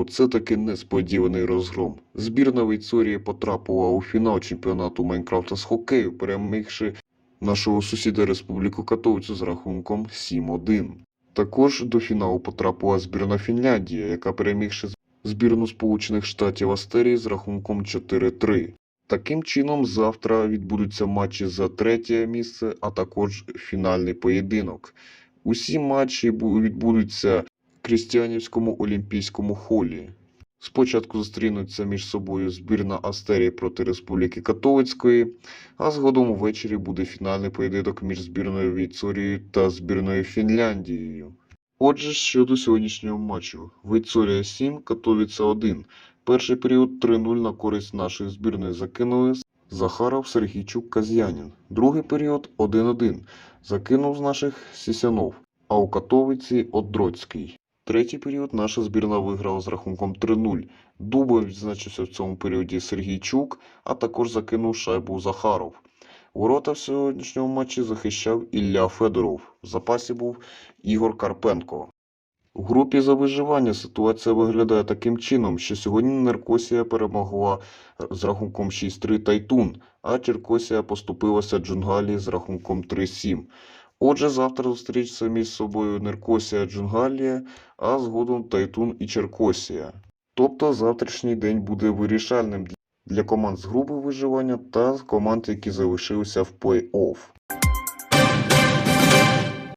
Оце таки несподіваний розгром. Збірна Вейцорії потрапила у фінал чемпіонату Майнкрафта з хокею, перемігши нашого сусіда Республіку Катовицю з рахунком 7-1. Також до фіналу потрапила збірна Фінляндія, яка перемігши збірну Сполучених Штатів Астерії з рахунком 4-3. Таким чином, завтра відбудуться матчі за третє місце, а також фінальний поєдинок. Усі матчі відбудуться Крістіанівському олімпійському холі. Спочатку зустрінуться між собою збірна Астерії проти Республіки Катовицької, а згодом увечері буде фінальний поєдинок між збірною Війцорією та збірною Фінляндією. Отже, щодо сьогоднішнього матчу. Вейцорія 7, Катовіця 1. Перший період 3-0 на користь нашої збірної закинули Захаров, Сергійчук, Каз'янін. Другий період 1-1. Закинув з наших Сісянов, а у Катовиці Одроцький. Третій період наша збірна виграла з рахунком 3-0. Дубом відзначився в цьому періоді Сергійчук, а також закинув шайбу Захаров. Ворота в сьогоднішньому матчі захищав Ілля Федоров. В запасі був Ігор Карпенко. У групі за виживання ситуація виглядає таким чином, що сьогодні Неркосія перемогла з рахунком 6-3 Тайтун, а Черкосія поступилася Джунгалії з рахунком 3-7. Отже, завтра зустрічаться між собою Неркосія Джунгалія, а згодом Тайтун і Черкосія. Тобто завтрашній день буде вирішальним для команд з групи виживання та команд, які залишилися в плей-офф.